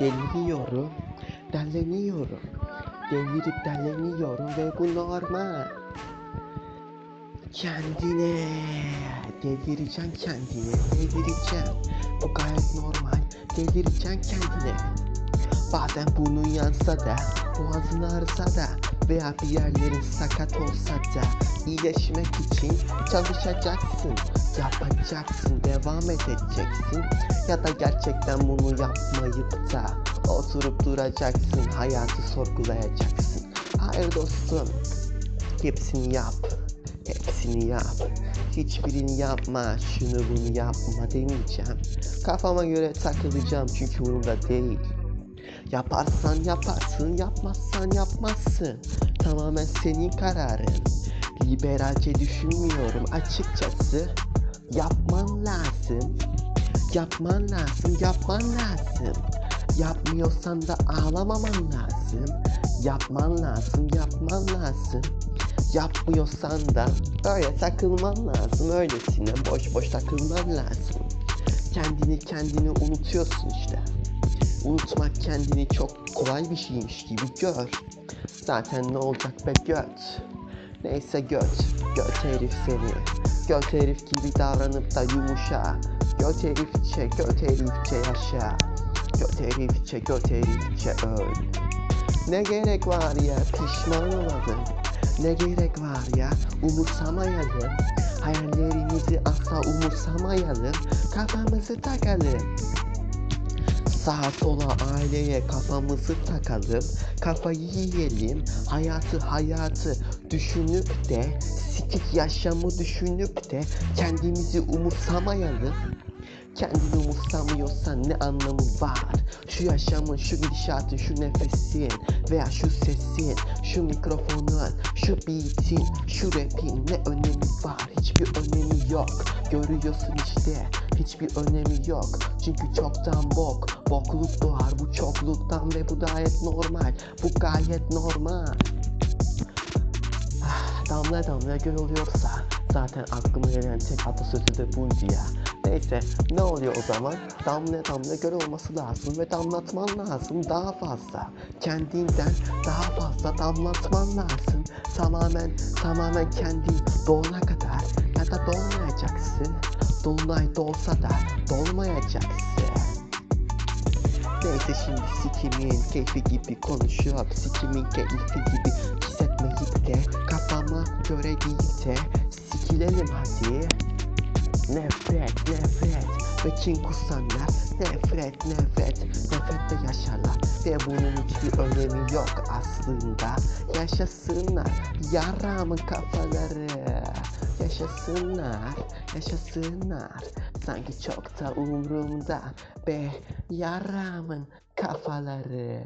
deliriyorum, delleniyorum. Delirip delleniyorum ve bu normal. Kendine, delireceksin kendine, delireceksin. Bu gayet normal, delireceksin kendine. Bazen burnun yansa da, boğazın ağrısa da veya bir yerlerin sakat olsa da iyileşmek için çalışacaksın, yapacaksın, devam edeceksin ya da gerçekten bunu yapmayıp da oturup duracaksın, hayatı sorgulayacaksın. Hayır dostum, hepsini yap, hepsini yap. Hiçbirini yapma, şunu bunu yapma demeyeceğim. Kafama göre takılacağım çünkü umurumda değil. Yaparsan yaparsın, yapmazsan yapmazsın. Tamamen senin kararın. Liberalce düşünmüyorum açıkçası. Yapman lazım. Yapman lazım, yapman lazım. Yapmıyorsan da ağlamaman lazım. Yapman lazım, yapman lazım. Yapmıyorsan da öyle takılman lazım. Öylesine boş boş takılman lazım. Kendini kendini unutuyorsun işte. Unutmak kendini çok kolay bir şeymiş gibi gör. Zaten ne olacak be göt. Neyse göt, göt herif seni. Göt herif gibi davranıp da yumuşa. Göt herifçe, göt herifçe yaşa. Göt herifçe, göt herifçe öl. Ne gerek var ya pişman olalım. Ne gerek var ya umursamayalım. Hayallerimizi asla umursamayalım. Kafamızı takalım. Sağa sola aileye kafamızı takalım, kafayı yiyelim, hayatı hayatı düşünüp de, sikik yaşamı düşünüp de kendimizi umursamayalım. Kendini umursamıyorsan ne anlamı var? Şu yaşamın, şu gidişatın, şu nefesin veya şu sesin, şu mikrofonun, şu beatin, şu rapin ne önemi var? Hiçbir önemi yok. Görüyorsun işte hiçbir önemi yok. Çünkü çoktan bok, bokluk doğar bu çokluktan ve bu gayet normal. Bu gayet normal. Ah, damla damla göl oluyorsa zaten aklıma gelen tek atasözü de buydu ya. Neyse ne oluyor o zaman? Damla damla göl olması lazım ve damlatman lazım daha fazla. Kendinden daha fazla damlatman lazım. Tamamen tamamen kendin dolana kadar ya da dolmayacaksın. Dolunay dolsa da dolmayacaksın. Neyse şimdi sikimin keyfi gibi konuşuyor Sikimin keyfi gibi hissetmeyip de Kafama göre değil de Sikilelim hadi Nefret nefret. Ve kin kusanlar Nefret nefret. Nefretle yaşarlar. Ve bunun hiçbir önemi yok aslında. Yaşasınlar. Yaramın kafaları. Yaşasınlar yaşasınlar. Sanki çok da umurumda be. Yaramın kafaları